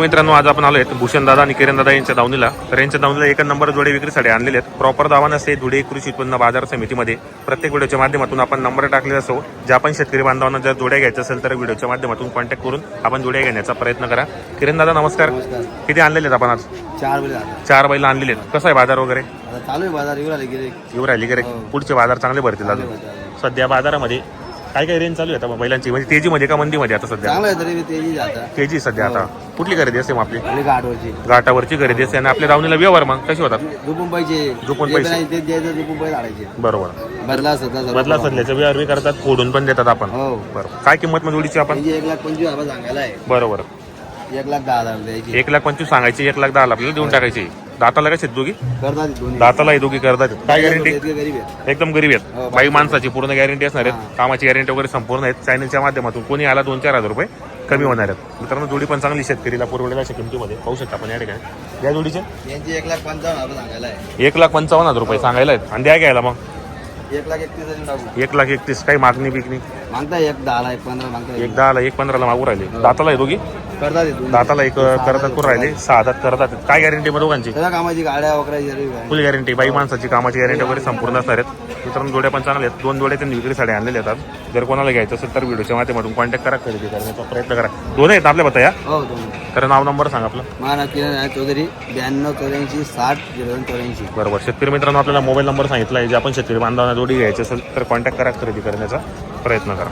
मित्रांनो आज आपण आलो आहेत भूषण दादा आणि किरण दादा यांच्या दावणीला. तर यांच्या दावणीला एक नंबर जोडे विक्रीसाठी आणलेले आहेत. प्रॉपर दावा नसते धुळे कृषी उत्पन्न बाजार समितीमध्ये. प्रत्येक व्हिडिओच्या माध्यमातून आपण नंबर टाकलेला असो जे आपण शेतकरी बांधवांना जर जोड्या घ्यायच्या असेल तर व्हिडिओच्या माध्यमातून कॉन्टॅक्ट करून आपण जोड्या घेण्याचा प्रयत्न करा. किरण दादा नमस्कार. किती आणलेले आहेत आपण आज? चार आता चार बैल आणलेले आहेत. कसं आहे बाजार वगैरे? चालू आहे बाजार येऊ राहिले गेले येऊ राहिली रे हो. पुढचे बाजार चांगले भरतील अजून. सध्या बाजारामध्ये काय काय रेंज चालू आहे आता बैलांची? म्हणजे तेजीमध्ये का मंदीमध्ये आता सध्या? चांगलं आहे तरी तेजी जाता तेजी सध्या आता. कुठली खरेदी असते मग आपली? आणि गाठवरची घाटावरची खरेदी असते आणि आपल्या दावणीला व्यवहार मग कसे होतात? झोपून पैसे झोपून जे पैसे. नाही ते द्यायचं झोपून पैसे काढायचे बरोबर. बदला सध्या बदला व्यवहार बी करतात फोडून पण देतात आपण. हो. बरोबर. काय किंमत मग जोडीची आपण? म्हणजे एक लाख पंचवीस हजार सांगायला आहे. बरोबर. एक लाख दहा हजार द्यायची. एक लाख पंचवीस सांगायची एक लाख दहा आपल्याला देऊन टाकायची. दाताला आहेत दोघी? करतात दोन्ही. दाताला ही दोघी करतात. काय गॅरंटी इतके गरीब आहेत. एकदम गरीब हो, आहेत बाई माणसाची पूर्ण गॅरंटी असणार आहेत. कामाची गॅरंटी वगैरे संपूर्ण आहेत. चॅनलच्या माध्यमातून कोणी आला दोन चार हजार रुपये कमी होणार आहेत. मित्रांनो जोडी पण चांगली शेतकरीला पुरवडेल अशा किमतीमध्ये. पाहू शकता आपण या ठिकाणी. या जोडीचे? यांची एक लाख पंचावन्न हजार सांगायला आहे. एक लाख पंचावन्न हजार रुपये सांगायला आहेत. आणि द्या घ्यायला मग. एक लाख एकतीस हजार टाकू. एक लाख एकतीस. काही मागणी बिकणी मागता एक दहाला एक पंधरा मागता एक दहाला एक पंधराला मागू राहिले. दाताला आहे दोघी? करतात दोन्ही. दाताला एक करतात करून राहिले? सहा दात करतात काय गॅरंटी मग दोघांची? सगळ्या कामाची गाड्या वगैरे आहे फुल गॅरंटी बाई माणसाची कामाची गॅरंटी वगैरे संपूर्ण असणार आहेत. मित्रांनो जोड्या पण चांगल्या आहेत. दोन जोड्या त्यांनी विक्रीसाठी आणलेले आहेत जर कोणाला घ्यायचं असेल तर व्हिडिओच्या माध्यमातून कॉन्टॅक्ट करा खरेदी करण्याचा प्रयत्न करा. दोन आहेत आपल्या बता या हो दोन तर नाव नंबर सांगा आपलं. महाराज किरण आहे चौधरी ब्याण्णव चौऱ्याऐंशी साठ झिरो दोन चौऱ्याऐंशी. बरोबर. शेतकरी मित्रांनो आपल्याला मोबाईल नंबर सांगितला आहे. जे आपण शेतकरी बांधवांना जोडी घ्यायची असेल तर कॉन्टॅक्ट करा खरेदी करण्याचा प्रयत्न करा.